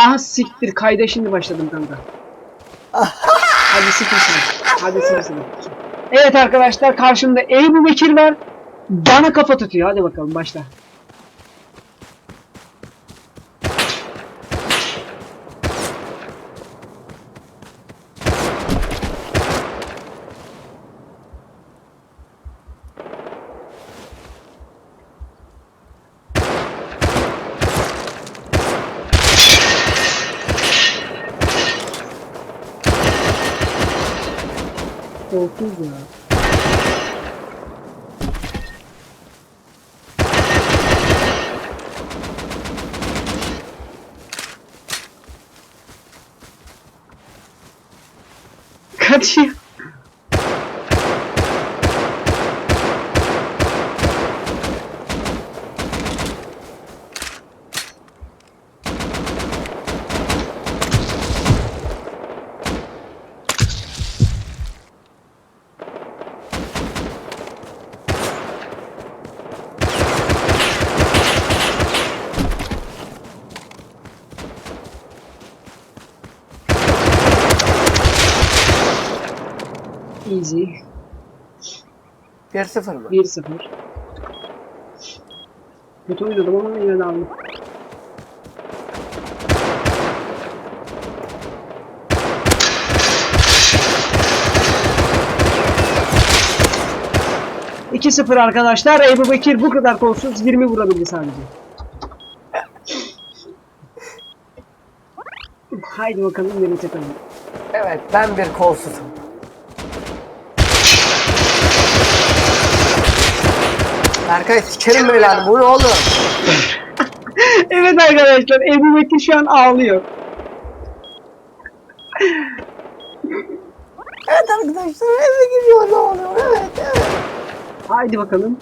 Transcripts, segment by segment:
Aha siktir kayda şimdi başladım kanka. Hadi sıfır sıfır. Hadi sıfır sıfır. Evet arkadaşlar karşımda Ebu Bekir var. Bana kafa tutuyor. Hadi bakalım başla. такого пизда. Easy. 1-0 mı? 1-0. Kötü oynadım ama yine de aldım. İki sıfır arkadaşlar. Ebu Bekir bu kadar kolsuz 20 vurabildi sadece. Haydi bakalım nereye çakalım. Evet ben bir kolsuzum. Berkay sikerim belanı bu ne oğlum? evet arkadaşlar Ebu Bekir şu an ağlıyor. Evet arkadaşlar eve giriyor ne oluyor evet evet. Haydi bakalım.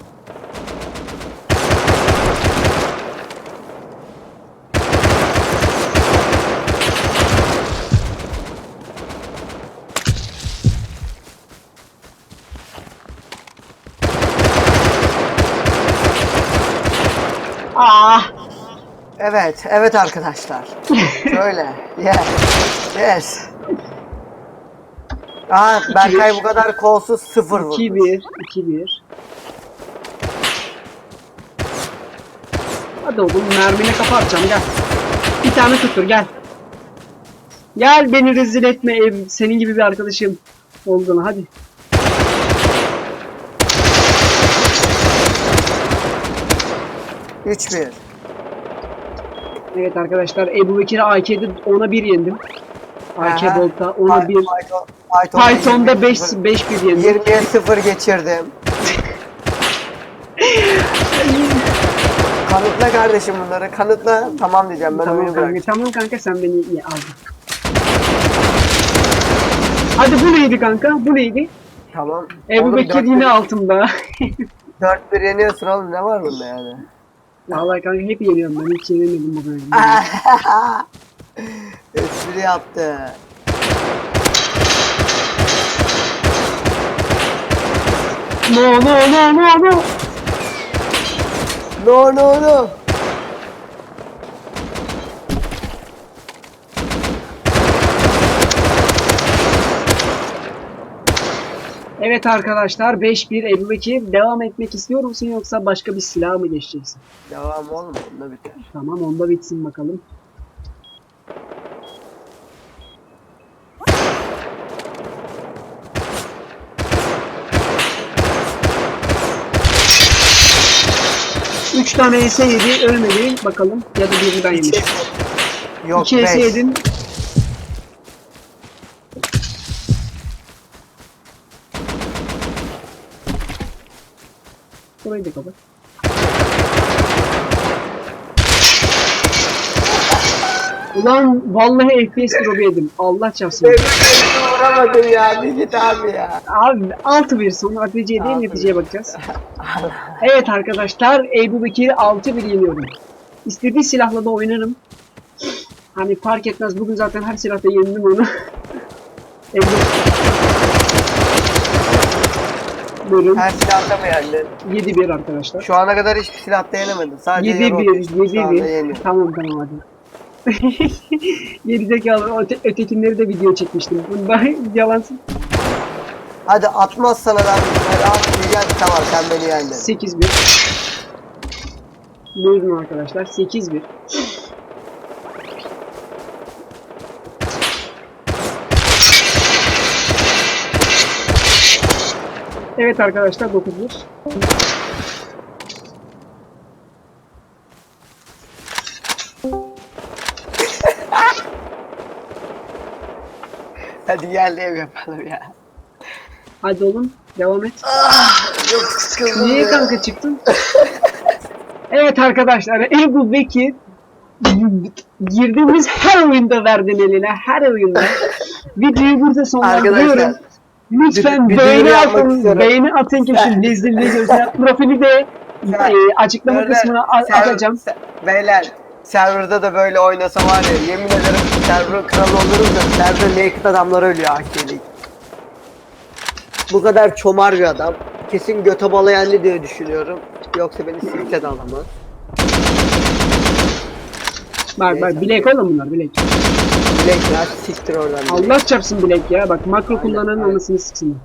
Ah, Evet evet arkadaşlar. Şöyle yes yes. Aa Berkay bu kadar kolsuz sıfır vurdu. 2-1, 2-1. Hadi oğlum mermine kafa atacağım gel. Bir tane tuttur gel. Gel beni rezil etme ev. Senin gibi bir arkadaşım olduğunu hadi. Üç bir. Evet arkadaşlar Ebu Bekir'e AK'de ona 1 yendim. AK. Bolt'a ona 1. Python, Python'da 5 5 1 yendim. 20'ye 0 geçirdim. kanıtla kardeşim bunları kanıtla. Tamam diyeceğim ben Tamam oyunu bırak. tamam kanka sen beni iyi aldın. Hadi bu neydi kanka? Bu neydi? Tamam. Ebu Oğlum, Bekir yine altımda. Dört bir yeniyorsun oğlum ne var bunda yani? Vallahi kanka hep yeniyorum ben. Hiç yenemedim bu bölümde. Espri yaptı. No no no no no. No no no. Evet arkadaşlar 5-1 Ebu Bekir. Devam etmek istiyor musun yoksa başka bir silah mı geçeceksin? Devam oğlum bunda biter. Tamam onda bitsin bakalım. Üç tane ES yedi, ölmedi. Bakalım ya da birini ben yemiş. Yok İki ES beş. yedin. Burayı da kapat. Ulan vallahi FPS drop yedim. Allah çarpsın. Benim elime vuramadın ya. Bir git abi ya. Abi 6-1 sonra ATC değil Altı bir. neticeye bakacağız. Evet arkadaşlar Ebu Bekir'i 6-1 yeniyorum. İstediği silahla da oynarım. Hani fark etmez bugün zaten her silahta yendim onu. Ebu Buyurun. Her silahta mı yendin? 7-1 arkadaşlar. Şu ana kadar hiçbir silahta yenemedin. Sadece 7-1, yarı otuz. Şu anda 7-1. yeniyor. Tamam tamam hadi. Gerizekalı öte, ötekinleri de video çekmiştim. Bunda yalansın. Hadi atmazsan adam böyle atmayacaksın tamam sen beni yendin. 8-1. Buyurun arkadaşlar 8-1. Evet arkadaşlar 9-1. Hadi yerli ev yapalım ya. Hadi oğlum devam et. Yok sıkıldım Niye ya. kanka çıktın? evet arkadaşlar Ebu Bekir girdiğimiz her oyunda verdin eline her oyunda. Videoyu burada sonlandırıyorum. Arkadaşlar Lütfen bir- bir beğeni atın, beğeni atın ki şu lezzetli gözler. Profili de Sen- e, açıklama Böyle kısmına atacağım. beyler serverda da böyle oynasa var ya yemin ederim server kralı oluruz da serverda naked adamlar ölüyor AK'lik. Bu kadar çomar bir adam. Kesin göte balayanlı diye düşünüyorum. Yoksa beni silke de alamaz. Bak bak bilek oğlum bunlar bilek. Bilek ya siktir oradan. Allah çarpsın bilek ya bak makro kullanan anasını siksin.